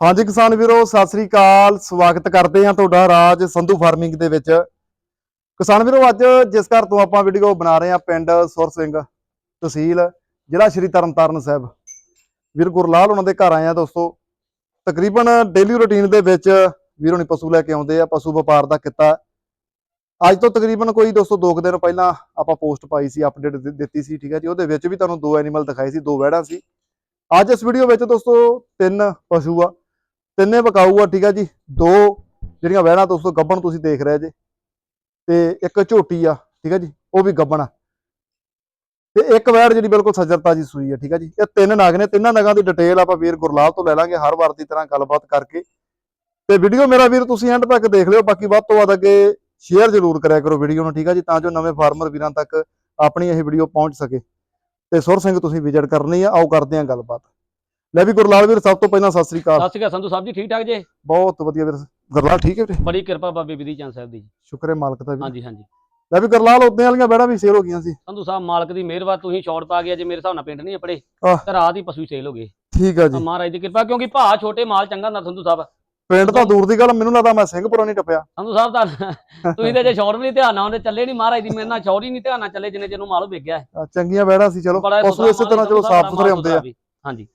ਹਾਂਜੀ ਕਿਸਾਨ ਵੀਰੋ, ਸਤਿ ਸ੍ਰੀ ਅਕਾਲ। ਸਵਾਗਤ ਕਰਦੇ ਹਾਂ ਤੁਹਾਡਾ ਰਾਜ ਸੰਧੂ ਫਾਰਮਿੰਗ ਦੇ ਵਿੱਚ। ਕਿਸਾਨ ਵੀਰੋ, ਅੱਜ ਜਿਸ ਘਰ ਤੋਂ ਆਪਾਂ ਵੀਡੀਓ ਬਣਾ ਰਹੇ ਹਾਂ, ਪਿੰਡ ਸੁਰ ਸਿੰਘ ਤਹਿਸੀਲ, ਜ਼ਿਲ੍ਹਾ ਸ਼੍ਰੀ ਤਰਨਤਾਰਨ ਸਾਹਿਬ। ਵੀਰ ਗੁਰਲਾਲ ਉਹਨਾਂ ਦੇ ਘਰ ਆਏ ਆ ਦੋਸਤੋ। ਤਕਰੀਬਨ ਡੇਲੀ ਰੁਟੀਨ ਦੇ ਵਿੱਚ ਵੀਰੋ ਨੇ ਪਸ਼ੂ ਲੈ ਕੇ ਆਉਂਦੇ ਆ, ਪਸ਼ੂ ਵਪਾਰ ਦਾ ਕਿੱਤਾ। ਅੱਜ ਤੋਂ ਤਕਰੀਬਨ ਕੋਈ ਦੋਸਤੋ ਦੋ ਕੁ ਦਿਨ ਪਹਿਲਾਂ ਆਪਾਂ ਪੋਸਟ ਪਾਈ ਸੀ ਅਪਡੇਟ ਦਿੱਤੀ ਸੀ, ਠੀਕ ਹੈ ਜੀ। ਉਹਦੇ ਵਿੱਚ ਵੀ ਤੁਹਾਨੂੰ ਦੋ ਐਨੀਮਲ ਦਿਖਾਏ ਸੀ, ਦੋ ਵਹਿੜਾਂ ਸੀ। ਅੱਜ ਇਸ ਵੀਡੀਓ ਵਿੱਚ ਦੋਸਤੋ ਤਿੰਨ ਪਸ਼ੂ ਆ। ਤਿੰਨੇ ਬਕਾਊ ਆ, ਠੀਕ ਆ ਜੀ। ਦੋ ਜਿਹੜੀਆਂ ਵਹਿਣਾ ਦੋਸਤੋ ਗੱਬਣ ਤੁਸੀਂ ਦੇਖ ਰਹੇ ਜੇ। ਤੇ ਇੱਕ ਝੋਟੀ ਆ, ਠੀਕ ਆ ਜੀ, ਉਹ ਵੀ ਗੱਬਣ ਆ। ਤੇ ਇੱਕ ਵਹਿੜ ਜਿਹੜੀ ਬਿਲਕੁਲ ਸੱਜਰਤਾ ਜੀ ਸੂਈ ਆ, ਠੀਕ ਆ ਜੀ। ਇਹ ਤਿੰਨ ਨਗ ਨੇ, ਤਿੰਨਾਂ ਨਗਾਂ ਦੀ ਡਿਟੇਲ ਆਪਾਂ ਵੀਰ ਗੁਰਲਾਬ ਤੋਂ ਲੈ ਲਾਂਗੇ, ਹਰ ਵਾਰ ਦੀ ਤਰ੍ਹਾਂ ਗੱਲਬਾਤ ਕਰਕੇ। ਤੇ ਵੀਡੀਓ ਮੇਰਾ ਵੀਰ ਤੁਸੀਂ ਐਂਡ ਤੱਕ ਦੇਖ ਲਿਓ, ਬਾਕੀ ਵੱਧ ਤੋਂ ਵੱਧ ਅੱਗੇ ਸ਼ੇਅਰ ਜ਼ਰੂਰ ਕਰਿਆ ਕਰੋ ਵੀਡੀਓ ਨੂੰ, ਠੀਕ ਆ ਜੀ, ਤਾਂ ਜੋ ਨਵੇਂ ਫਾਰਮਰ ਵੀਰਾਂ ਤੱਕ ਆਪਣੀ ਇਹ ਵੀਡੀਓ ਪਹੁੰਚ ਸਕੇ। ਤੇ ਸੁਰ ਸਿੰਘ, ਤੁਸੀਂ ਵਿਜ਼ਿਟ ਕਰਨੀ ਆ, ਆਓ ਕਰਦੇ ਆਂ ਗੱਲਬਾਤ। ਲੈ ਵੀ ਗੁਰਲਾਲ ਵੀਰ ਸਭ ਤੋਂ ਪਹਿਲਾਂ ਸਤਿ ਸ੍ਰੀ ਅਕਾਲ। ਸਤਿ ਸ਼੍ਰੀ ਅਕਾਲ ਸੰਧੂ ਸਾਹਿਬ ਜੀ ਠੀਕ ਠਾਕ ਜੇ? ਬਹੁਤ ਵਧੀਆ ਵੀਰ। ਗੁਰਲਾਲ ਠੀਕ ਹੈ ਵੀਰੇ? ਬੜੀ ਕਿਰਪਾ ਬਾਬੇ ਵਿਧੀ ਚੰਦ ਸਾਹਿਬ ਦੀ। ਸ਼ੁਕਰ ਹੈ ਮਾਲਕ ਦਾ ਵੀ। ਹਾਂਜੀ ਹਾਂਜੀ। ਲੈ ਵੀ ਗੁਰਲਾਲ ਉਦੋਂ ਵਾਲੀਆਂ ਬੈੜਾਂ ਵੀ ਸੇਲ ਹੋ ਗਈਆਂ ਸੀ। ਸੰਧੂ ਸਾਹਿਬ ਮਾਲਕ ਦੀ ਮਿਹਰਬਾਨ ਤੁਸੀਂ ਸ਼ਾਰਟ ਪਾ ਗਿਆ ਜੇ ਮੇਰੇ ਹਿਸਾਬ ਨਾਲ ਪਿੰਡ ਨਹੀਂ ਆਪੜੇ ਆਹ। ਤੇ ਰਾਤ ਹੀ ਪਸ਼ੂ ਸੇਲ ਹੋ ਗਏ। ਠੀਕ ਆ ਜੀ। ਮਹਾਰਾਜ ਦੀ ਕਿਰਪਾ ਕਿਉਂਕਿ ਭਾ ਛੋਟੇ ਮਾਲ ਚੰਗਾ ਹੁੰਦਾ ਸੰਧੂ ਸਾਹਿਬ। ਪਿੰਡ ਤਾਂ ਦੂਰ ਦੀ ਗੱਲ ਮੈਨੂੰ ਲੱਗਦਾ ਮੈਂ ਸਿੰਘਪੁਰਾ ਨਹੀਂ ਟੱਪਿਆ। ਸੰਧੂ ਸਾਹਿਬ ਤਾਂ ਤੁਸੀਂ ਤੇ ਜੇ ਸ਼ਾਰਟ ਵੀ ਨਹੀਂ ਧਿਆਨ ਨਾਲ ਆਉਂਦੇ ਚੱਲੇ ਨਹੀਂ ਮਹਾਰਾਜ ਦੀ ਮੇਰੇ ਨਾਲ ਸ਼ਾਰਟ ਹੀ ਨਹੀਂ ਧਿਆਨ ਨਾਲ ਚੱਲੇ ਜਿੰਨੇ ਜਿਹਨੂੰ ਮਾਲ ਵਿਕ ਗਿਆ। ਹੈ। ਆਹ ਚੰਗੀਆਂ ਬੈੜਾਂ ਸੀ ਚਲੋ। ਪਸ਼ੂ ਇਸੇ ਤਰ੍ਹਾਂ ਚਲੋ ਸਾਫ਼ ਸੁਥਰੇ ਹੁੰਦੇ ਆ। ਹਾਂਜੀ।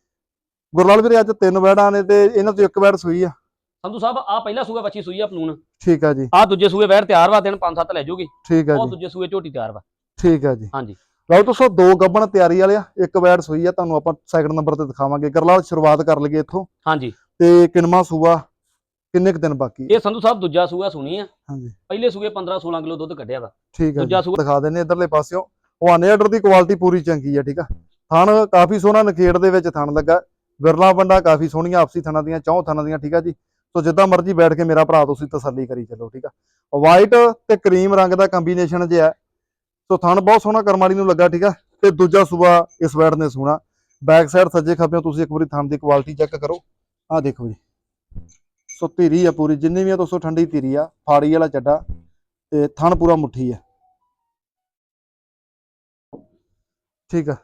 ਗੁਰਲਾਲ ਵੀਰੇ ਅੱਜ ਤਿੰਨ ਬੈੜਾਂ ਨੇ ਤੇ ਇਹਨਾਂ ਤੋਂ ਇੱਕ ਬੈੜ ਸੂਈ ਆ। ਸੰਧੂ ਸਾਹਿਬ ਆ ਪਹਿਲਾ ਸੂਆ ਬੱਚੀ ਸੂਈ ਆ ਪਨੂਨ ਠੀਕ ਆ ਜੀ। ਆ ਦੂਜੇ ਸੂਏ ਵੈਰ ਤਿਆਰ ਵਾ ਦਿਨ 5-7 ਲੈ ਜਾਊਗੀ ਠੀਕ ਆ ਉਹ ਜੀ। ਦੂਜੇ ਸੂਏ ਝੋਟੀ ਤਿਆਰ ਵਾ। ਠੀਕ ਆ ਜੀ। ਹਾਂਜੀ। ਲਓ ਤੁਸੀਂ ਦੋ ਗੱਬਣ ਤਿਆਰੀ ਵਾਲੇ ਆ ਇੱਕ ਬੈੜ ਸੂਈ ਆ ਤੁਹਾਨੂੰ ਆਪਾਂ ਸੈਕਿੰਡ ਨੰਬਰ ਤੇ ਦਿਖਾਵਾਂਗੇ। ਗੁਰਲਾਲ ਸ਼ੁਰੂਆਤ ਕਰ ਲਈਏ ਇੱਥੋਂ। ਹਾਂਜੀ। ਤੇ ਕਿੰਨਵਾਂ ਸੂਆ ਕਿੰਨੇ ਕੁ ਦਿਨ ਬਾਕੀ ਇਹ ਸੰਧੂ ਸਾਹਿਬ ਦੂਜਾ ਸੂਆ ਸੁਣੀ ਆ। ਹਾਂਜੀ। ਪਹਿਲੇ ਸੂਏ 15-16 ਕਿਲੋ ਦੁੱਧ ਕੱਢਿਆ ਵਾ। ਠੀਕ ਆ ਦੂਜਾ ਸੂਆ ਦਿਖਾ ਦਿੰਨੇ ਇਧਰਲੇ ਪਾਸਿਓਂ। ਉਹ ਆਨੇ ਆਰਡਰ ਦੀ ਕੁਆਲਿਟੀ ਪੂਰੀ ਚੰਗੀ ਆ ਠੀਕ ਆ। ਥਣ ਕਾਫੀ ਸੋਹਣਾ ਨਖੇੜ ਦੇ ਵਿੱਚ ਥਣ ਲੱਗਾ। ਵਿਰਲਾ ਬੰਡਾ ਕਾਫੀ ਸੋਹਣੀਆਂ ਆਪਸੀ ਥਣਾਂ ਦੀਆਂ, ਚੌਂ ਥਣਾਂ ਦੀਆਂ, ਠੀਕ ਆ ਜੀ? ਸੋ ਜਿੱਦਾਂ ਮਰਜ਼ੀ ਬੈਠ ਕੇ ਮੇਰਾ ਭਰਾ ਤੁਸੀਂ ਤਸੱਲੀ ਕਰੀ ਚੱਲੋ, ਠੀਕ ਆ? ਵਾਈਟ ਤੇ ਕਰੀਮ ਰੰਗ ਦਾ ਕੰਬੀਨੇਸ਼ਨ ਜਿਹਾ ਸੋ ਥਣ ਬਹੁਤ ਸੋਹਣਾ ਕਰਮ ਨੂੰ ਲੱਗਾ, ਠੀਕ ਆ? ਤੇ ਦੂਜਾ ਸੂਆ ਇਸ ਬੈਡ ਨੇ ਸੋਹਣਾ ਬੈਕ ਸਾਈਡ ਸੱਜੇ ਖੱਬਿਓਂ ਤੁਸੀਂ ਇੱਕ ਵਾਰੀ ਥਣ ਦੀ ਕੁਆਲਿਟੀ ਚੈੱਕ ਕਰੋ। ਆਹ ਦੇਖੋ ਜੀ। ਸੋ ਧੀਰੀ ਆ ਪੂਰੀ, ਜਿੰਨੀ ਵੀ ਆ ਦੋਸਤੋ ਠੰਡੀ ਧੀਰੀ ਆ, ਫਾੜੀ ਵਾਲਾ ਚੱਡਾ, ਤੇ ਥਣ ਪੂਰਾ ਮੁੱਠੀ ਆ। ਠੀਕ ਆ।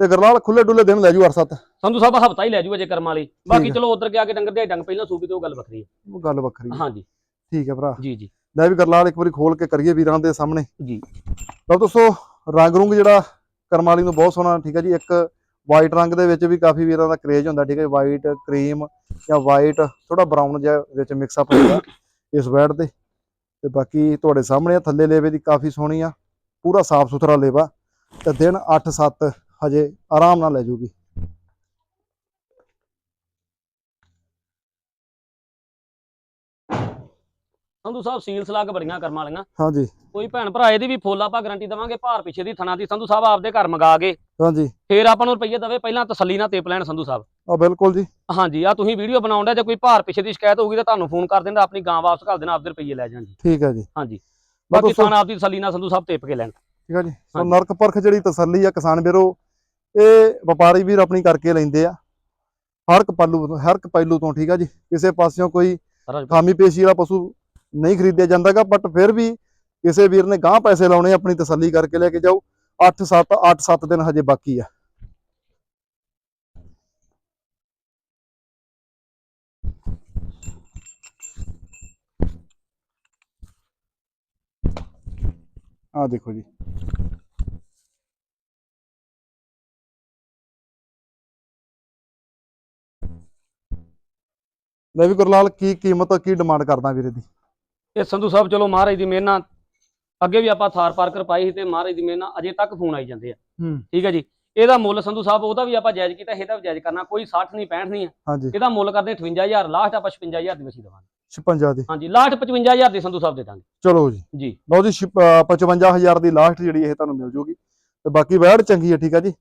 ਤੇ ਗਰਲਾਲ ਖੁੱਲੇ ਡੁੱਲੇ ਦਿਨ ਲੈ ਜੂ ਅਰਸਤ ਸੰਧੂ ਸਾਹਿਬ ਹਫਤਾ ਹੀ ਲੈ ਜੂ ਅਜੇ ਕਰਮ ਵਾਲੀ। ਬਾਕੀ ਹੈ। ਚਲੋ ਉਧਰ ਗਿਆ ਕੇ ਡੰਗਰ ਦੇ ਡੰਗ ਪਹਿਲਾਂ ਸੂਬੀ ਤੇ ਉਹ ਗੱਲ ਵੱਖਰੀ ਹੈ ਉਹ ਗੱਲ ਵੱਖਰੀ ਆ। ਹਾਂਜੀ। ਠੀਕ ਹੈ ਭਰਾ। ਜੀ ਜੀ। ਲੈ ਵੀ ਗਰਲਾਲ ਇੱਕ ਵਾਰੀ ਖੋਲ ਕੇ ਕਰੀਏ ਵੀਰਾਂ ਦੇ ਸਾਹਮਣੇ। ਜੀ। ਲਓ ਦੋਸਤੋ ਰੰਗ ਰੁੰਗ ਜਿਹੜਾ ਕਰਮ ਵਾਲੀ ਨੂੰ ਬਹੁਤ ਸੋਹਣਾ ਠੀਕ ਹੈ ਜੀ ਇੱਕ ਵਾਈਟ ਰੰਗ ਦੇ ਵਿੱਚ ਵੀ ਕਾਫੀ ਵੀਰਾਂ ਦਾ ਕਰੇਜ ਹੁੰਦਾ ਠੀਕ ਹੈ ਵਾਈਟ ਕਰੀਮ ਜਾਂ ਵਾਈਟ ਥੋੜਾ ਬਰਾਊਨ ਜਿਹਾ ਵਿੱਚ ਮਿਕਸ ਅਪ ਹੁੰਦਾ ਇਸ ਬੈਡ ਤੇ। ਤੇ ਬਾਕੀ ਤੁਹਾਡੇ ਸਾਹਮਣੇ ਆ, ਥੱਲੇ ਲੇਵੇ ਦੀ ਕਾਫੀ ਸੋਹਣੀ ਆ ਪੂਰਾ ਸਾਫ਼ ਸੁਥਰਾ ਲੇਵਾ। ਤੇ ਦਿਨ 8-7 ਹਜੇ ਆਰਾਮ ਨਾਲ ਲੈ ਜੂਗੀ। ਸੰਧੂ ਸਾਹਿਬ ਸੀਲ ਸਲਾਗ ਬੜੀਆਂ ਕਰਮ ਵਾਲੀਆਂ। ਹਾਂਜੀ। ਕੋਈ ਭੈਣ ਭਰਾ ਇਹਦੀ ਵੀ ਫੁੱਲ ਆਪਾਂ ਗਾਰੰਟੀ ਦਵਾਂਗੇ ਭਾਰ ਪਿੱਛੇ ਦੀ ਥਣਾ ਦੀ। ਸੰਧੂ ਸਾਹਿਬ ਆਪਦੇ ਘਰ ਮੰਗਾ ਕੇ ਹਾਂਜੀ। ਫੇਰ ਆਪਾਂ ਨੂੰ ਰੁਪਈਏ ਦਵੇ ਪਹਿਲਾਂ ਤਸੱਲੀ ਨਾਲ ਤੇਪ ਲੈਣ ਸੰਧੂ ਸਾਹਿਬ। ਆ ਬਿਲਕੁਲ ਜੀ। ਹਾਂਜੀ ਆ ਤੁਸੀਂ ਵੀਡੀਓ ਬਣਾਉਂਦਾ ਜੇ ਕੋਈ ਭਾਰ ਪਿੱਛੇ ਦੀ ਸ਼ਿਕਾਇਤ ਹੋਊਗੀ ਤਾਂ ਤੁਹਾਨੂੰ ਫੋਨ ਕਰ ਦੇਣਾ ਆਪਣੀ ਗਾਂ ਵਾਪਸ ਕਰ ਦੇਣਾ ਆਪਦੇ ਰੁਪਈਏ ਲੈ ਜਾਣ ਜੀ। ਠੀਕ ਹੈ ਜੀ। ਹਾਂਜੀ। ਬਾਕੀ ਥਾਣਾ ਆਪਦੀ ਤਸੱਲੀ ਨਾਲ ਸੰਧੂ ਸਾਹਿਬ ਤੇਪ ਕੇ ਲੈਣ। ਠੀਕ ਹੈ ਜੀ। ਸੋ। ਨਰਕ ਪਰਖ ਜਿਹੜੀ ਤਸੱਲੀ ਆ ਕਿਸਾਨ ਵੀਰੋ ਇਹ ਵਪਾਰੀ ਵੀਰ ਆਪਣੀ ਕਰਕੇ ਲੈਂਦੇ ਆ। ਹਰ ਇੱਕ ਪੱਲੂ ਤੋਂ ਹਰ ਇੱਕ ਪਹਿਲੂ ਤੋਂ ਠੀਕ ਆ ਜੀ? ਕਿਸੇ ਪਾਸਿਓਂ ਕੋਈ ਖਾਮੀ ਪੇਸ਼ੀ ਵਾਲਾ ਪਸ਼ੂ ਨਹੀਂ ਖਰੀਦਿਆ ਜਾਂਦਾਗਾ ਬਟ ਫਿਰ ਵੀ ਕਿਸੇ ਵੀਰ ਨੇ ਗਾਂ ਪੈਸੇ ਲਾਉਣੇ ਆਪਣੀ ਤਸੱਲੀ ਕਰਕੇ ਲੈ ਕੇ ਜਾਓ। 8 7 8 7 ਦਿਨ ਹਜੇ ਬਾਕੀ ਆ। ਆ ਦੇਖੋ ਜੀ। ਲੈ ਵੀ ਗੁਰਲਾਲ ਕੀ ਕੀਮਤ ਕੀ ਡਿਮਾਂਡ ਕਰਦਾ ਵੀਰੇ ਦੀ? ਇਹ ਸੰਧੂ ਸਾਹਿਬ ਚਲੋ ਮਹਾਰਾਜ ਦੀ ਮਿਹਰ ਨਾਲ ਅੱਗੇ ਵੀ ਆਪਾਂ ਥਾਰ ਪਾਰਕਰ ਪਾਈ ਸੀ ਤੇ ਮਹਾਰਾਜ ਦੀ ਮਿਹਰ ਨਾਲ ਅਜੇ ਤੱਕ ਫੋਨ ਆਈ ਜਾਂਦੇ ਆ। ਹੂੰ। ਠੀਕ ਹੈ ਜੀ। ਇਹਦਾ ਮੁੱਲ ਸੰਧੂ ਸਾਹਿਬ ਉਹਦਾ ਵੀ ਆਪਾਂ ਜਾਇਜ਼ ਕੀਤਾ ਇਹਦਾ ਵੀ ਜਾਇਜ਼ ਕਰਨਾ ਕੋਈ 60 ਨਹੀਂ 65 ਨਹੀਂ ਹੈ ਇਹਦਾ ਮੁੱਲ ਕਰਦੇ 58000 ਲਾਸਟ ਆਪਾਂ 56000 ਦੀ ਮੱਛੀ ਦੇਵਾਂਗੇ। 56 ਦੀ। ਹਾਂਜੀ ਲਾਸਟ 55000 ਦੀ ਸੰਧੂ ਸਾਹਿਬ ਦੇ ਦਾਂਗੇ। ਚਲੋ ਜੀ। ਜੀ। ਲਓ ਜੀ ਛਿਪ- ਅਹ 55000 ਦੀ ਲਾਸਟ ਜਿਹੜੀ ਇਹ ਤੁਹਾਨੂੰ ਮਿਲ ਜੂਗੀ। ਤੇ ਬਾਕੀ ਵੈੜ ਚੰਗੀ ਹੈ ਠੀਕ ਆ ਜੀ।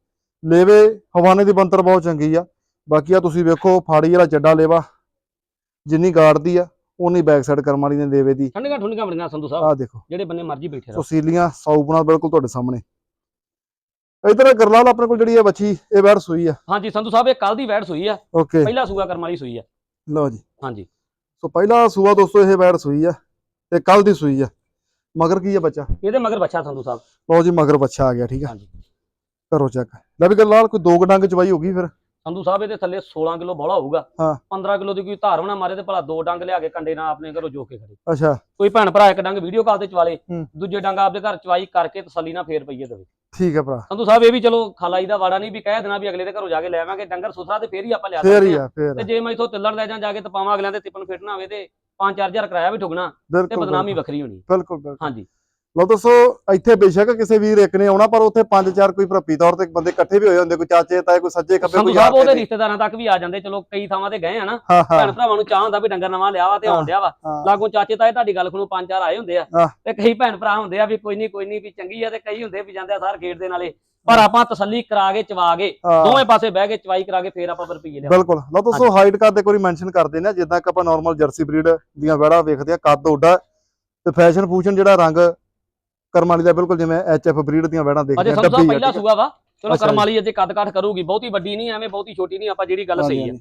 ਲੇਵੇ ਹਵਾਨੇ ਦੀ ਬੰਤਰ ਬਹੁਤ ਚੰਗੀ ਆ। ਬਾਕੀ ਆ ਤੁਸੀਂ ਵੇਖੋ ਫਾੜੀ ਵਾਲਾ ਚੱਡਾ ਲੇਵਾ। ਜਿੰਨੀ ਗਾੜਦੀ ਆ ਉਨੀ ਬੈਕ ਸਾਈਡ ਕਰਮ ਵਾਲੀ ਨੇ ਲੇਵੇ ਦੀ ਠੰਡੀਆਂ ਠੰਡੀਆਂ ਬੜੀਆਂ ਸੰਧੂ ਸਾਹਿਬ। ਆਹ ਦੇਖੋ। ਜਿਹੜੇ ਬੰਨੇ ਮਰਜ਼ੀ ਬੈਠੇ ਰਹੋ। ਸੀਲੀਆਂ ਸਾਊਪ ਨਾਲ ਬਿਲਕੁਲ ਤੁਹਾਡੇ ਸਾਹਮਣੇ। ਇਧਰ ਗਰਲਾਲ ਆਪਣੇ ਕੋਲ ਜਿਹੜੀ ਹੈ ਬੱਚੀ ਇਹ ਵੈੜ ਸੂਈ ਆ। ਹਾਂਜੀ ਸੰਧੂ ਸਾਹਿਬ ਇਹ ਕੱਲ ਦੀ ਵੈੜ ਸੂਈ ਆ। ਓਕੇ ਪਹਿਲਾ ਸੂਆ ਕਰਮ ਵਾਲੀ ਸੂਈ ਆ। ਲਓ ਜੀ। ਹਾਂਜੀ। ਸੋ ਪਹਿਲਾ ਸੂਆ ਦੋਸਤੋ ਇਹ ਵੈੜ ਸੂਈ ਆ ਤੇ ਕੱਲ ਦੀ ਸੂਈ ਆ। ਮਗਰ ਕੀ ਆ ਬੱਚਾ? ਇਹਦੇ ਮਗਰ ਬੱਚਾ ਸੰਧੂ ਸਾਹਿਬ। ਲਓ ਜੀ ਮਗਰ ਬੱਚਾ ਆ ਗਿਆ ਠੀਕ ਆ। ਹਾਂਜੀ। ਕਰੋ ਚੈੱਕ ਲੈ ਵੀ ਗਰਲਾਲ ਕੋਈ ਦੋ ਕੁ ਡੰਗ ਚਵਾਈ ਹੋ ਗਈ ਫਿਰ। ਸੰਧੂ ਸਾਹਿਬ ਇਹਦੇ ਥੱਲੇ 16 ਕਿਲੋ ਬੋਲਾ ਹੋਊਗਾ। ਹਾਂ। 15 ਕਿਲੋ ਦੀ ਕੋਈ ਧਾਰ ਬਣਾ ਮਾਰੇ ਤੇ ਭਲਾ ਦੋ ਡੰਗ ਲਿਆ ਕੇ ਕੰਡੇ ਨਾਲ ਆਪਣੇ ਘਰੋਂ ਜੋ ਕੇ ਖੜੇ। ਅੱਛਾ। ਕੋਈ ਭੈਣ ਭਰਾ ਇੱਕ ਡੰਗ ਵੀਡੀਓ ਕਾਲ ਤੇ ਚਵਾਲੇ। ਦੂਜੇ ਡੰਗ ਆਪਦੇ ਘਰ ਚਵਾਈ ਕਰਕੇ ਤਸੱਲੀ ਨਾਲ ਫੇਰ ਪਈਏ ਦੇਵੇ। ਠੀਕ ਹੈ ਭਰਾ। ਸੰਧੂ ਸਾਹਿਬ ਇਹ ਵੀ ਚਲੋ ਖਾਲਾਈ ਦਾ ਵਾੜਾ ਨਹੀਂ ਵੀ ਕਹਿ ਦੇਣਾ ਵੀ ਅਗਲੇ ਦੇ ਘਰੋਂ ਜਾ ਕੇ ਲੈ ਆਵਾਂਗੇ ਡੰਗਰ ਸੁਥਰਾ ਤੇ ਫੇਰ ਹੀ ਆਪਾਂ ਲਿਆ ਫੇਰ ਹੀ ਆ ਫੇਰ ਤੇ ਜੇ ਮੈਂ ਇਥੋਂ ਤਿੱਲਣ ਲੈ ਜਾਂ ਜਾ ਕੇ ਤਪਾਵਾਂ ਅਗਲਿਆਂ ਦੇ ਤਿੱਪਣ ਫਿੱਟਣਾ ਹੋਵੇ ਤੇ 5-4000 ਕਿਰਾਇਆ ਵੀ ਠੁਗਣਾ ਤੇ ਬਦਨਾਮੀ ਵੱਖਰੀ ਹੋਣੀ। ਬਿਲਕੁਲ ਬਿਲਕੁਲ। ਹਾਂਜੀ। ਲਓ ਦੋਸਤੋ ਇੱਥੇ ਬੇਸ਼ੱਕ ਕਿਸੇ ਵੀਰ ਇੱਕ ਨੇ ਆਉਣਾ ਪਰ ਉੱਥੇ ਪੰਜ ਚਾਰ ਕੋਈ ਭਰਪੀ ਤੌਰ ਤੇ ਬੰਦੇ ਇਕੱਠੇ ਵੀ ਹੋਏ ਹੁੰਦੇ ਕੋਈ ਚਾਚੇ ਤਾਏ ਕੋਈ ਸੱਜੇ ਖੱਬੇ ਕੋਈ ਯਾਰ ਉਹਦੇ। ਰਿਸ਼ਤੇਦਾਰਾਂ ਤੱਕ ਵੀ ਆ ਜਾਂਦੇ ਚਲੋ ਕਈ ਥਾਵਾਂ ਤੇ ਗਏ ਆ ਨਾ। ਭੈਣ ਭਰਾਵਾਂ ਨੂੰ ਚਾਹ ਹੁੰਦਾ ਵੀ ਡੰਗਰ ਨਵਾਂ ਲਿਆ ਵਾ ਤੇ ਆਉਣ ਡਿਆ ਵਾ। ਲਾਗੋਂ ਚਾਚੇ ਤਾਏ ਤੁਹਾਡੀ ਗੱਲ ਖਣੋ ਪੰਜ ਚਾਰ ਆਏ ਹੁੰਦੇ ਆ। ਤੇ ਕਈ ਭੈਣ ਭਰਾ ਹੁੰਦੇ ਆ ਵੀ ਕੋਈ ਨਹੀਂ ਕੋਈ ਨਹੀਂ ਵੀ ਚੰਗੀ ਆ ਤੇ ਕਈ ਹੁੰਦੇ ਵੀ ਜਾਂਦੇ ਆ ਸਾਰ ਗੇਟ ਦੇ ਨਾਲੇ। ਪਰ ਆਪਾਂ ਤਸੱਲੀ ਕਰਾ ਕੇ ਚਵਾ ਕੇ ਦੋਵੇਂ ਪਾਸੇ ਬਹਿ ਕੇ ਚਵਾਈ ਕਰਾ ਕੇ ਫੇਰ ਆਪਾਂ ਰੁਪਈਏ ਲਿਆ ਬਿਲਕੁਲ। ਲਓ ਦੋਸਤੋ ਹਾਈਟ ਕੱਦ ਦੇ ਕੋਈ ਮੈਂਸ਼ਨ ਕਰਦੇ ਨੇ ਜਿੱਦਾਂ ਕਿ ਆਪਾਂ ਨਾਰਮਲ ਜਰਸੀ ਬਰੀਡ ਦੀਆਂ ਵੜਾ ਵੇਖਦੇ ਆ ਕੱਦ ਉੱਡਾ ਤੇ ਫੈਸ਼ਨ ਫੂਸ਼ਨ ਜਿਹੜਾ ਰੰਗ ਕਰਮ ਵਾਲੀ ਦਾ ਬਿਲਕੁਲ ਜਿਵੇਂ ਐਚਐਫ ਬਰੀਡ ਦੀਆਂ ਵੜਾਂ ਦੇਖਦੇ ਆ ਡੱਬੀ ਆ, ਪਹਿਲਾ। ਸੂਆ ਵਾ। ਚਲੋ ਕਰਮ। ਵਾਲੀ ਅਜੇ ਕੱਦ ਕਾਠ ਕਰੂਗੀ ਬਹੁਤੀ ਵੱਡੀ ਨਹੀਂ ਐਵੇਂ ਬਹੁਤੀ ਛੋਟੀ ਨਹੀਂ ਆਪਾਂ ਜਿਹੜੀ ਗੱਲ ਸਹੀ ਆ।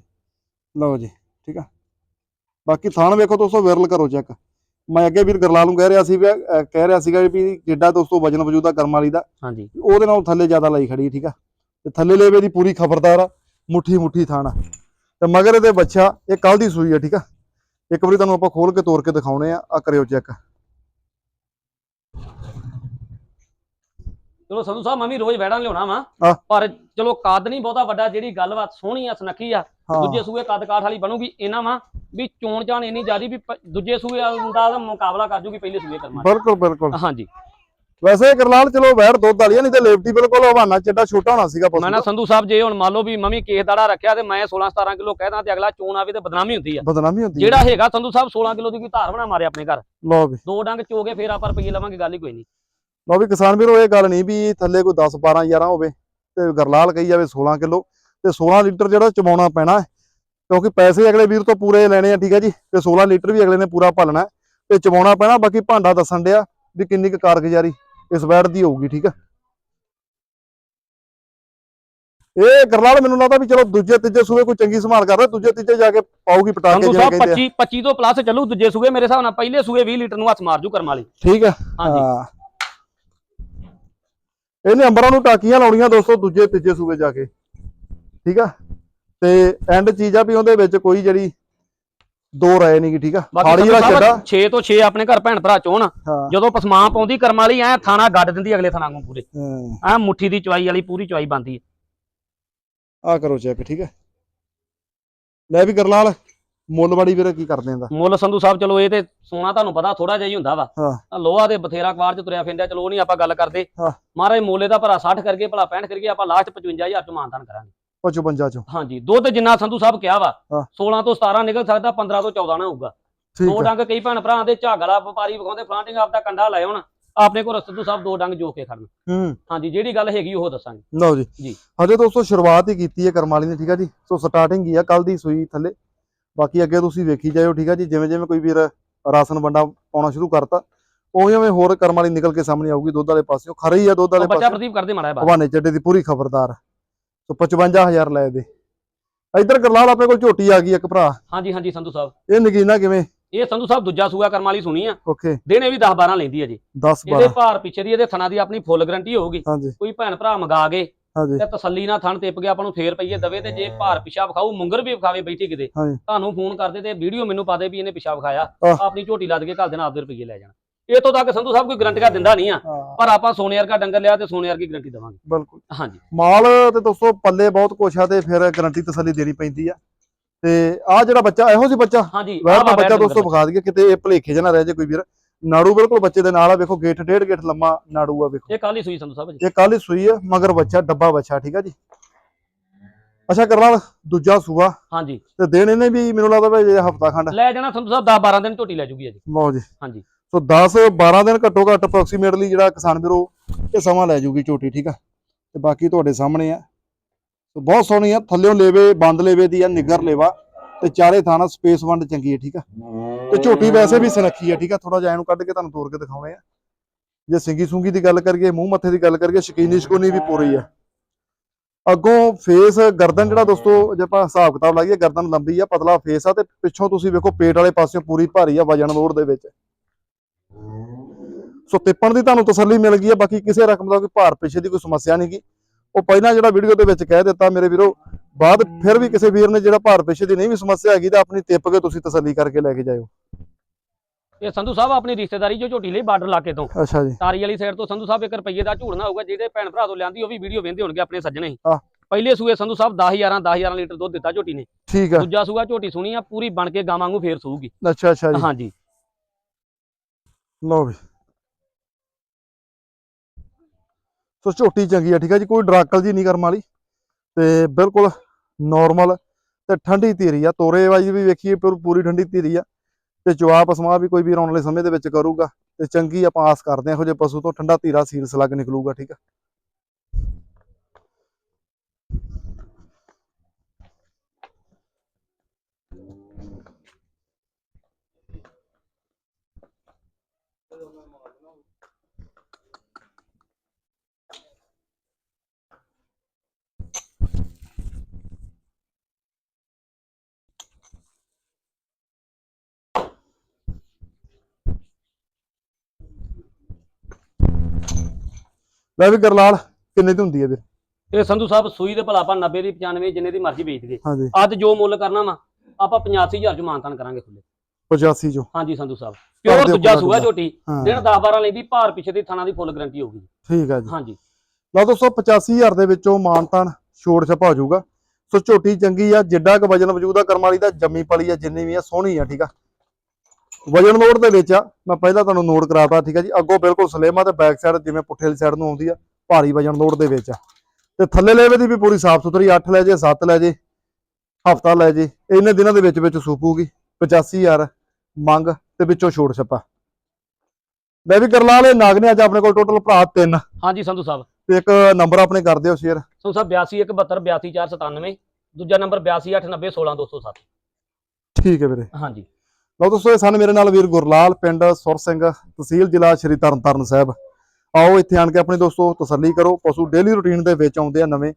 ਲਓ ਜੀ ਠੀਕ ਆ। ਬਾਕੀ ਥਾਣ ਵੇਖੋ ਦੋਸਤੋ ਵਿਰਲ ਕਰੋ ਚੈੱਕ। ਮੈਂ ਅੱਗੇ ਵੀਰ ਗਰਲਾਲ ਨੂੰ ਕਹਿ ਰਿਹਾ ਸੀ ਵੀ ਕਹਿ ਰਿਹਾ ਸੀਗਾ ਵੀ ਜਿੱਡਾ ਦੋਸਤੋ ਵਜਨ ਵਜੂਦਾ ਕਰਮ ਵਾਲੀ ਦਾ ਹਾਂਜੀ। ਉਹਦੇ ਨਾਲ ਥੱਲੇ ਜ਼ਿਆਦਾ ਲਾਈ ਖੜੀ ਠੀਕ ਆ। ਤੇ ਥੱਲੇ ਲੇਵੇ ਦੀ ਪੂਰੀ ਖਬਰਦਾਰ ਆ ਮੁੱਠੀ ਮੁੱਠੀ ਥਾਣਾ ਤੇ ਮਗਰ ਇਹਦੇ ਬੱਚਾ ਇਹ ਕੱਲ ਦੀ ਸੂਈ ਆ ਠੀਕ ਆ। ਇੱਕ ਵਾਰੀ ਤੁਹਾਨੂੰ ਆਪਾਂ ਖੋਲ ਕੇ ਤੋੜ ਕੇ ਦਿਖਾਉਣੇ ਆ ਆ ਕਰਿਓ ਚੈੱਕ। ਚਲੋ ਸੰਧੂ ਸਾਹਿਬ ਮੈਂ ਵੀ ਰੋਜ਼ ਵੈੜਾਂ ਲਿਆਉਣਾ ਵਾ। ਪਰ ਚਲੋ ਕੱਦ ਨਹੀਂ ਬਹੁਤਾ ਵੱਡਾ ਜਿਹੜੀ ਗੱਲਬਾਤ ਸੋਹਣੀ ਆ ਸੁਨੱਖੀ ਆ ਦੂਜੇ ਸੂਏ ਕੱਦ ਕਾਠ ਵਾਲੀ ਬਣੂਗੀ ਇਹਨਾਂ ਵਾ ਵੀ ਚੋਣ ਚਾਣ ਇੰਨੀ ਜ਼ਿਆਦੀ ਵੀ ਦੂਜੇ ਸੂਏ ਦਾ ਮੁਕਾਬਲਾ ਕਰ ਜੂਗੀ ਪਹਿਲੇ ਸੂਏ ਕਰਮਾ ਬਿਲਕੁਲ ਬਿਲਕੁਲ। ਹਾਂਜੀ। ਵੈਸੇ ਗਰਲਾਲ ਚਲੋ ਵੈੜ ਦੁੱਧ ਵਾਲੀ ਨਹੀਂ ਤੇ ਲੇਵਟੀ ਬਿਲਕੁਲ ਹਵਾਨਾ ਚੱਡਾ ਛੋਟਾ ਹੋਣਾ ਸੀਗਾ ਮੈਂ ਨਾ। ਸੰਧੂ ਸਾਹਿਬ ਜੇ ਹੁਣ ਮੰਨ ਲਓ ਵੀ ਮਮੀ ਕੇਸ ਦਾੜਾ ਰੱਖਿਆ ਤੇ ਮੈਂ 16 17 ਕਿਲੋ ਕਹਿਦਾ ਤੇ ਅਗਲਾ ਚੋਣ ਆਵੇ ਤੇ ਬਦਨਾਮੀ ਹੁੰਦੀ ਆ। ਬਦਨਾਮੀ ਹੁੰਦੀ ਜਿਹੜਾ ਹੈਗਾ ਸੰਧੂ ਸਾਹਿਬ 16 ਕਿਲੋ ਦੀ ਕੋਈ ਧਾਰ ਬਣਾ ਮਾਰੇ ਆਪਣੇ ਘਰ। ਲਓ ਵੀ। ਦੋ ਡੰਗ ਚੋਗੇ ਫੇਰ ਆਪਾਂ ਰੁਪਈਏ ਲਵਾਂਗੇ ਗੱਲ ਹੀ ਕੋਈ ਨਹੀਂ। ਲਓ ਵੀ ਕਿਸਾਨ ਵੀਰੋ ਇਹ ਗੱਲ ਨਹੀਂ ਵੀ ਥੱਲੇ ਕੋਈ 10 12 11 ਹੋਵੇ ਤੇ ਗਰਲਾਲ ਕਹੀ ਜਾਵੇ 16 ਕਿਲੋ ਤੇ 16 ਲੀਟਰ ਜਿਹੜਾ ਚਮਾਉਣਾ ਪੈਣਾ ਕਿਉਂਕਿ ਪੈਸੇ ਅਗਲੇ ਵੀਰ ਤੋਂ ਪੂਰੇ ਲੈਣੇ ਆ ਠੀਕ ਹੈ ਜੀ ਤੇ 16 ਲੀਟਰ ਵੀ ਅਗਲੇ ਨੇ ਪੂਰਾ ਭਾਲਣਾ ਤੇ ਚਮਾਉਣਾ ਪੈਣਾ ਬਾਕੀ ਭਾਂਡਾ ਦੱਸਣ ਡਿਆ ਵੀ ਕਿੰਨੀ ਕੁ ਕਾਰਗੁਜ਼ਾਰੀ ਇਸ ਵੈੜ ਦੀ ਹੋਊਗੀ ਠੀਕ ਹੈ। ਇਹ ਗਰਲਾਲ ਮੈਨੂੰ ਲੱਗਦਾ ਵੀ ਚਲੋ ਦੂਜੇ ਤੀਜੇ ਸੂਏ ਕੋਈ ਚੰਗੀ ਸੰਭਾਲ ਕਰ ਰਿਹਾ ਦੂਜੇ ਤੀਜੇ ਜਾ ਕੇ ਪਾਉਗੀ ਪਟਾ ਕੇ ਸੰਧੂ ਜਿਵੇਂ ਸਾਹਿਬ ਕਹਿੰਦੇ ਆ। 25 25 ਤੋਂ ਪਲੱਸ ਚੱਲੂ ਦੂਜੇ ਸੂਏ ਮੇਰੇ ਹਿਸਾਬ ਨਾਲ ਪਹਿਲੇ ਸੂਏ 20 ਲੀਟਰ ਨੂੰ ਹੱਥ ਮਾਰ ਜੂ ਕਰਮ ਵਾਲੀ। ਠੀਕ ਹੈ ਹਾਂਜੀ। ਇਹਨੇ ਅੰਬਰਾਂ ਨੂੰ ਟਾਕੀਆਂ ਲਾਉਣੀਆਂ ਦੋਸਤੋ ਦੂਜੇ ਤੀਜੇ ਸੂਬੇ ਜਾ ਕੇ। ਠੀਕ ਆ? ਤੇ ਐਂਡ ਚੀਜ਼ ਆ ਵੀ ਉਹਦੇ ਵਿੱਚ ਕੋਈ ਜਿਹੜੀ ਦੋ ਰਾਏ ਨਹੀਂ ਠੀਕ ਆ? ਸੰਧੂ ਵਾਲਾ ਛੱਡਾ 6 ਤੋਂ 6 ਆਪਣੇ ਘਰ ਭੈਣ ਭਰਾ ਚੋਣ ਜਦੋਂ ਪਸਮਾਂ ਪਾਉਂਦੀ ਕਰਮ ਵਾਲੀ ਐ ਥਾਣਾ ਗੱਡ ਦਿੰਦੀ ਅਗਲੇ ਥਾਣਾ ਨੂੰ ਪੂਰੇ। ਐ ਮੁੱਠੀ ਦੀ ਚਵਾਈ ਵਾਲੀ ਪੂਰੀ ਚਵਾਈ ਬੰਦੀ ਆਹ ਕਰੋ ਚੈੱਕ ਠੀਕ ਹੈ ਲੈ ਵੀ ਗਰਲਾਲ ਮੁੱਲਵਾੜੀ ਵੀਰੇ ਕੀ ਕਰਦੇ ਆਂ ਦਾ ਮੁੱਲ ਸੰਧੂ ਸਾਹਿਬ ਚਲੋ ਇਹ ਤੇ ਸੋਨਾ ਤੁਹਾਨੂੰ ਪਤਾ ਥੋੜਾ ਜਿਹਾ ਹੀ ਹੁੰਦਾ ਵਾ। ਹਾਂ। ਲੋਹਾ ਦੇ ਬਥੇਰਾ ਕਵਾਰ ਚ ਤੁਰਿਆ ਫਿਰਦਾ ਚਲੋ ਉਹ ਨਹੀਂ ਆਪਾਂ ਗੱਲ ਕਰਦੇ। ਹਾਂ। ਮਹਾਰਾਜ ਮੋਲੇ ਦਾ ਭਰਾ 60 ਕਰਕੇ ਭਲਾ 65 ਕਰਕੇ ਆਪਾਂ ਲਾਸਟ 55000 ਚ ਮਾਨਦਾਨ ਕਰਾਂਗੇ। 55 ਚੋਂ। ਹਾਂਜੀ ਦੁੱਧ ਜਿੰਨਾ ਸੰਧੂ ਸਾਹਿਬ ਕਿਹਾ ਵਾ ਹਾਂ। 16 ਤੋਂ 17 ਨਿਕਲ ਸਕਦਾ 15 ਤੋਂ 14 ਨਾ ਹੋਊਗਾ। ਠੀਕ ਦੋ ਆ। ਡੰਗ ਕਈ ਭੈਣ ਭਰਾ ਦੇ ਝਾਗਲਾ ਵਪਾਰੀ ਵਿਖਾਉਂਦੇ ਫਲਾਂਟਿੰਗ ਆਪਦਾ ਕੰਡਾ ਲਾਏ ਹੁਣ ਆਪਣੇ ਕੋਲ ਸੰਧੂ ਸਾਹਿਬ ਦੋ ਡੰਗ ਜੋ ਕੇ ਖੜਨ। ਹੂੰ। ਹਾਂਜੀ ਜਿਹੜੀ ਗੱਲ ਹੈਗੀ ਉਹ ਦੱਸਾਂਗੇ। ਲਓ ਜੀ। ਜੀ। ਹਜੇ ਦੋਸਤੋ ਸ਼ੁਰੂਆਤ ਹੀ ਕੀਤੀ ਹੈ ਕਰਮ ਵਾਲੀ ਨੇ ਠੀਕ ਆ ਜੀ? ਸੋ ਸਟਾਰਟਿੰਗ ਹੀ ਆ ਕੱਲ ਦੀ ਸੂਈ ਥੱਲੇ। ਬਾਕੀ ਅੱਗੇ ਤੁਸੀਂ ਵੇਖੀ ਜਾਇਓ ਠੀਕ ਆ ਜੀ? ਜਿਵੇਂ ਜਿਵੇਂ ਕੋਈ ਵੀਰ ਰਾਸ਼ਨ ਵੰਡਾ ਪਾਉਣਾ ਸ਼ੁਰੂ ਕਰਤਾ ਉਵੇਂ ਉਵੇਂ ਹੋਰ ਕਰਮ ਵਾਲੀ ਨਿਕਲ ਕੇ ਸਾਹਮਣੇ ਆਊਗੀ ਦੁੱਧ ਵਾਲੇ ਪਾਸਿਓਂ। ਖਰੇ ਹੀ ਆ ਦੁੱਧ ਵਾਲੇ ਉਹ ਬੱਚਾ ਪਾਸੇ ਪ੍ਰਦੀਪ ਕਰਦੇ ਮਾੜਾ ਬਾਹਰ। ਹਵਾਨੇ ਚੱਡੇ ਦੀ ਪੂਰੀ ਖਬਰਦਾਰ। ਸੋ 55000 ਲੈ ਦੇ। ਇੱਧਰ ਗਰਲਾਲ ਆਪਣੇ ਕੋਲ ਝੋਟੀ ਆ ਗਈ ਇੱਕ ਭਰਾ। ਹਾਂਜੀ ਹਾਂਜੀ ਸੰਧੂ ਸਾਹਿਬ। ਇਹ ਨਗੀਨਾ ਕਿਵੇਂ? ਇਹ ਸੰਧੂ ਸਾਹਿਬ ਦੂਜਾ ਸੂਆ ਕਰਮ ਵਾਲੀ ਸੁਣੀ ਆ। ਓਕੇ। ਦਿਨੇ ਵੀ 10 12 ਲੈਂਦੀ ਹੈ ਜੀ। 10 ਇਹਦੇ 12 ਭਾਰ ਪਿੱਛੇ ਦੀ ਇਹਦੇ ਥਣਾ ਦੀ ਆਪਣੀ ਫੁੱਲ ਗਰੰਟੀ ਹੋਊਗੀ। ਕੋਈ ਭੈਣ ਭਰਾ ਮੰਗਾ ਗਏ ਹਾਂਜੀ। ਤੇ ਤਸੱਲੀ ਨਾਲ ਥਣ ਟਿੱਪ ਗਿਆ ਆਪਾਂ ਨੂੰ ਫੇਰ ਪਈਏ ਦਵੇ ਤੇ ਜੇ ਭਾਰ ਪਿਛਾ ਵਿਖਾਊ ਮੁੰਗਰ ਵੀ ਵਿਖਾਵੇ ਬੈਠੀ ਕਿਤੇ ਹਾਂਜੀ। ਤੁਹਾਨੂੰ ਫੋਨ ਕਰਦੇ ਤੇ ਵੀਡੀਓ ਮੈਨੂੰ ਪਾ ਦੇ ਵੀ ਇਹਨੇ ਪਿਛਾ ਵਿਖਾਇਆ। ਆਹ। ਆਪਣੀ ਝੋਟੀ ਲੱਦ ਕੇ ਘਰ ਦੇ ਨਾਲ ਆਪਦੇ ਰੁਪਈਏ ਲੈ ਜਾਣਾ। ਇਹ ਤੋਂ ਤੱਕ ਸੰਧੂ ਸਾਹਿਬ ਕੋਈ ਗਰੰਟੀਆਂ ਦਿੰਦਾ ਨਹੀਂ ਆ ਪਰ ਆਪਾਂ ਸੋਨੇ ਵਰਗਾ ਡੰਗਰ ਲਿਆ ਤੇ ਸੋਨੇ ਵਰਗੀ ਗਰੰਟੀ ਦੇਵਾਂਗੇ। ਬਿਲਕੁਲ। ਹਾਂਜੀ। ਮਾਲ ਤੇ ਦੋਸਤੋ ਪੱਲੇ ਬਹੁਤ ਕੁਛ ਆ ਤੇ ਫਿਰ ਗਰੰਟੀ ਤਸੱਲੀ ਦੇਣੀ ਪੈਂਦੀ ਆ। ਤੇ ਆ ਜਿਹੜਾ ਬੱਚਾ ਇਹੋ ਜਿਹੀ ਬੱਚਾ? ਹਾਂਜੀ ਵੈਰ ਦਾ ਬੱਚਾ ਦੋਸਤੋ। ਵਿਖਾ ਦਈਏ ਕਿਤੇ ਇਹ ਭਲੇਖੇ ਜਿਹਾ ਨਾ ਰਹਿ ਜੇ ਕੋਈ ਵੀਰ। ਨਾੜੂ ਬਿਲਕੁਲ ਬੱਚੇ ਦੇ ਨਾਲ ਆ ਵੇਖੋ ਗੇਟ ਡੇਢ ਗੇਟ ਲੰਮਾ ਨਾੜੂ ਆ ਵੇਖੋ। ਇਹ ਕੱਲ ਸੂਈ ਸੰਧੂ ਸਾਹਿਬ ਜੀ। ਇਹ ਕੱਲ ਸੂਈ ਆ ਮਗਰ ਬੱਚਾ ਡੱਬਾ ਬੱਚਾ ਠੀਕ ਆ ਜੀ? ਅੱਛਾ ਕਰਨਾਲ ਦੂਜਾ ਸੂਆ। ਹਾਂਜੀ। ਤੇ ਦਿਨ ਇਹਨੇ ਵੀ ਮੈਨੂੰ ਲੱਗਦਾ ਵੀ ਇਹ ਹਫਤਾ ਖੰਡ ਲੈ ਜਾਣਾ ਸੰਧੂ ਸਾਹਿਬ 10 12 ਦਿਨ ਝੋਟੀ ਲੈ ਜੂਗੀ ਜੀ ਲਓ ਜੀ। ਹਾਂਜੀ। ਸੋ 10 12 ਦਿਨ ਘੱਟੋ ਘੱਟ ਅਪਰੋਕਸੀਮੇਟਲੀ ਜਿਹੜਾ ਕਿਸਾਨ ਵੀਰੋ ਇਹ ਸਮਾਂ ਲੈ ਜੂਗੀ ਝੋਟੀ ਠੀਕ ਆ? ਤੇ ਬਾਕੀ ਤੁਹਾਡੇ ਸਾਹਮਣੇ ਆ। ਸੋ ਬਹੁਤ ਸੋਹਣੀ ਆ ਥੱਲਿਓਂ ਲੇਵੇ ਬੰਦ ਲੇਵੇ ਦੀ ਆ ਨਿੱਗਰ ਲੇਵਾ। ਤੇ ਚਾਰੇ ਥਾਣਾ ਸਪੇਸ ਵੰਡ ਚੰਗੀ ਹੈ ਠੀਕ ਆ? ਤੇ ਝੋਟੀ ਵੈਸੇ ਵੀ ਸੁਨੱਖੀ ਆ ਠੀਕ ਆ? ਥੋੜਾ ਜਿਹਾ ਇਹਨੂੰ ਕੱਢ ਕੇ ਤੁਹਾਨੂੰ ਤੋੜ ਕੇ ਦਿਖਾਉਣੇ ਆ। ਜੇ ਸਿੰਗੀ ਸੁੰਗੀ ਦੀ ਗੱਲ ਕਰੀਏ ਮੂੰਹ ਮੱਥੇ ਦੀ ਗੱਲ ਕਰੀਏ ਸ਼ਕੀਨੀ ਸ਼ਕੂਨੀ ਵੀ ਪੂਰੀ ਆ। ਅੱਗੋਂ ਫੇਸ ਗਰਦਨ ਜਿਹੜਾ ਦੋਸਤੋ ਜੇ ਆਪਾਂ ਹਿਸਾਬ ਕਿਤਾਬ ਲਾਈਏ ਗਰਦਨ ਲੰਬੀ ਆ ਪਤਲਾ ਫੇਸ ਆ ਤੇ ਪਿੱਛੋਂ ਤੁਸੀਂ ਵੇਖੋ ਪੇਟ ਵਾਲੇ ਪਾਸਿਓਂ ਪੂਰੀ ਭਾਰੀ ਆ ਵਜਨ ਲੋਡ ਦੇ ਵਿੱਚ। ਸੋ ਤਿੱਪਣ ਦੀ ਤੁਹਾਨੂੰ ਤਸੱਲੀ ਮਿਲ ਗਈ ਹੈ ਬਾਕੀ ਕਿਸੇ ਰਕਮ ਦਾ ਕੋਈ ਭਾਰ ਪਿੱਛੇ ਦੀ ਕੋਈ ਸਮੱਸਿਆ ਨਹੀਂ ਗੀ। ਉਹ ਪਹਿਲਾਂ ਜਿਹੜਾ ਵੀਡੀਓ ਦੇ ਵਿੱਚ ਕਹਿ ਦਿੱਤਾ ਮੇਰੇ ਵੀਰੋ ਬਾਅਦ ਫਿਰ ਵੀ ਕਿਸੇ ਵੀਰ ਨੇ ਜਿਹੜਾ ਭਾਰ ਪਿੱਛੇ ਦੀ ਨਹੀਂ ਵੀ ਸਮੱਸਿਆ ਹੈਗੀ ਤਾਂ ਆਪਣੀ ਟਿੱਪ ਕੇ ਤੁਸੀਂ ਤਸੱਲੀ ਕਰਕੇ ਲੈ ਕੇ ਜਾਇਓ। ਇਹ ਸੰਧੂ ਸਾਹਿਬ ਆਪਣੀ ਰਿਸ਼ਤੇਦਾਰੀ ਜੋ ਝੋਟੀ ਲਈ ਬਾਰਡਰ ਇਲਾਕੇ ਤੋਂ। ਅੱਛਾ ਜੀ। ਤਾਰੀ ਵਾਲੀ ਸਾਈਡ ਤੋਂ ਸੰਧੂ ਸਾਹਿਬ 1 ਰੁਪਏ ਦਾ ਝੂੜ ਨਾ ਹੋਊਗਾ ਜਿਹੜੇ ਭੈਣ ਭਰਾ ਤੋਂ ਲਿਆਂਦੀ ਉਹ ਵੀ ਵੀਡੀਓ ਵੇਂਦੇ ਹੋਣਗੇ ਆਪਣੇ ਸੱਜਣੇ। ਹੀ। ਪਹਿਲੇ ਸੂਏ ਸੰਧੂ ਸਾਹਿਬ 10 11 10 11 ਲੀਟਰ ਦੁੱਧ ਦਿੱਤਾ ਝੋਟੀ ਨੇ। ਠੀਕ ਆ ਦੂਜਾ ਸੂਆ ਝੋਟੀ ਸੁਣੀ ਆ ਪੂਰੀ ਬਣ ਕੇ ਗਾਂ ਵਾਂਗੂ ਫੇਰ ਸੂਗੀ ਅੱਛਾ ਅੱਛਾ ਜੀ। ਹਾਂਜੀ। ਲਓ ਵੀ। ਸੋ ਝੋਟੀ ਚੰਗੀ ਆ ਠੀਕ ਆ ਜੀ ਕੋਈ ਡਰਾਕਲ ਜੀ ਨਹੀਂ ਕਰਮ ਵਾਲੀ। ਤੇ ਬਿਲਕੁਲ ਨਾਰਮਲ ਤੇ ਠੰਡੀ ਧੀਰੀ ਆ, ਤੋਰੇ ਵਾਜੀ ਵੀ ਵੇਖੀਏ, ਪੂਰੀ ਠੰਡੀ ਧੀਰੀ ਆ। ਤੇ ਜਵਾਬ ਅਸਮਾ ਵੀ ਕੋਈ ਵੀ ਆਉਣ ਵਾਲੇ ਸਮੇਂ ਦੇ ਵਿੱਚ ਕਰੂਗਾ ਤੇ ਚੰਗੀ ਆਪਾਂ ਆਸ ਕਰਦੇ ਹਾਂ, ਇਹੋ ਜਿਹੇ ਪਸ਼ੂ ਤੋਂ ਠੰਡਾ ਧੀਰਾ ਸੀਲ ਸਲੱਗ ਨਿਕਲੂਗਾ, ਠੀਕ ਆ। ਲੈ ਵੀ ਗਰਲਾਲ ਕਿੰਨੇ ਦੀ ਹੁੰਦੀ ਹੈ ਵੀਰ ਇਹ ਸੰਧੂ ਸਾਹਿਬ ਸੂਈ ਦੇ ਭਲਾ ਆਪਾਂ 90 ਦੀ 95 ਜਿੰਨੇ ਦੀ ਮਰਜ਼ੀ ਵੇਚ ਹਾਂਜੀ। ਅੱਜ ਜੋ ਮੁੱਲ ਕਰਨਾ ਵਾ ਆਪਾਂ 85000 ਚ ਮਾਨਤਾਨ ਕਰਾਂਗੇ ਖੁੱਲੇ 85 ਜੋ ਹਾਂਜੀ ਸੰਧੂ ਸਾਹਿਬ। ਪਿਓਰ ਦੂਜਾ ਸੂਆ। ਝੋਟੀ ਦਿਨ 10 12 ਲੈਂਦੀ ਭਾਰ ਪਿੱਛੇ ਦੀ ਥਾਣਾ ਦੀ ਫੁੱਲ ਗਾਰੰਟੀ ਹੋਊਗੀ। ਠੀਕ ਆ ਜੀ। ਹਾਂਜੀ। ਲਓ ਦੋਸਤੋ 85000 ਦੇ ਵਿੱਚੋਂ ਮਾਨਤਾਨ ਛੋੜ ਛਪਾ ਹੋ ਜਾਊਗਾ। ਸੋ ਝੋਟੀ ਚੰਗੀ ਆ ਜਿੱਡਾ ਕੁ ਵਜਨ ਵਜੂਦ ਆ ਕਰਮ ਵਾਲੀ ਦਾ ਜੰਮੀ ਪਲੀ ਆ ਜਿੰਨੀ ਵੀ ਆ ਸੋਹਣੀ ਆ ਠੀਕ ਆ। ਵਜਨ ਲੋਡ ਦੇ ਵਿੱਚ ਆ ਮੈਂ ਪਹਿਲਾਂ ਤੁਹਾਨੂੰ ਨੋਟ ਕਰਾਤਾ ਠੀਕ ਆ ਜੀ? ਅੱਗੋਂ ਬਿਲਕੁਲ ਸਲੇਮਾ ਤੇ ਬੈਕ ਸਾਈਡ ਜਿਵੇਂ ਪੁੱਠੇ ਵਾਲੀ ਸਾਈਡ ਨੂੰ ਆਉਂਦੀ ਆ ਭਾਰੀ ਵਜਨ ਲੋਡ ਦੇ ਵਿੱਚ ਆ। ਤੇ ਥੱਲੇ ਲੈਵੇ ਦੀ ਵੀ ਪੂਰੀ ਸਾਫ਼ ਸੁਥਰੀ 8 ਲੈ ਜੇ 7 ਲੈ ਜੇ ਹਫਤਾ ਲੈ ਜੇ ਇੰਨੇ ਦਿਨਾਂ ਦੇ ਵਿੱਚ ਵਿੱਚ ਸੂਪੂਗੀ 85000 ਮੰਗ ਤੇ ਵਿੱਚੋਂ ਛੋੜ ਛਪਾ। ਲੈ ਵੀ ਕਰਲਾ ਵਾਲੇ ਨਾਗ ਨੇ ਅੱਜ ਆਪਣੇ ਕੋਲ ਟੋਟਲ ਭਰਾ ਤਿੰਨ। ਹਾਂਜੀ ਸੰਧੂ ਸਾਹਿਬ। ਤੇ ਇੱਕ ਨੰਬਰ ਆਪਣੇ ਕਰ ਦਿਓ ਸ਼ੇਅਰ ਸੰਧੂ ਸਾਹਿਬ 82 827 ਦੂਜਾ ਨੰਬਰ 8289 16207 ਠੀਕ ਹੈ ਵੀਰੇ। ਹਾਂਜੀ। ਲਓ ਦੋਸਤੋ, ਇਹ ਸਨ ਮੇਰੇ ਨਾਲ ਵੀਰ ਗੁਰਲਾਲ ਪਿੰਡ ਸੁਰ ਸਿੰਘ, ਤਹਿਸੀਲ ਜ਼ਿਲ੍ਹਾ ਸ਼੍ਰੀ ਤਰਨਤਾਰਨ ਸਾਹਿਬ। ਆਓ ਇੱਥੇ ਆਣ ਕੇ ਆਪਣੇ ਦੋਸਤੋ ਤਸੱਲੀ ਕਰੋ, ਪਸ਼ੂ ਡੇਲੀ ਰੁਟੀਨ ਦੇ ਵਿੱਚ ਆਉਂਦੇ ਆ ਨਵੇਂ।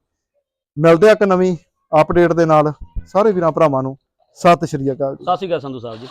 ਮਿਲਦੇ ਆ ਇੱਕ ਨਵੀਂ ਅਪਡੇਟ ਦੇ ਨਾਲ। ਸਾਰੇ ਵੀਰਾਂ ਭਰਾਵਾਂ ਨੂੰ ਸਤਿ ਸ਼੍ਰੀ ਅਕਾਲ ਸਤਿ ਸ਼੍ਰੀ ਅਕਾਲ ਸੰਧੂ ਸਾਹਿਬ ਜੀ।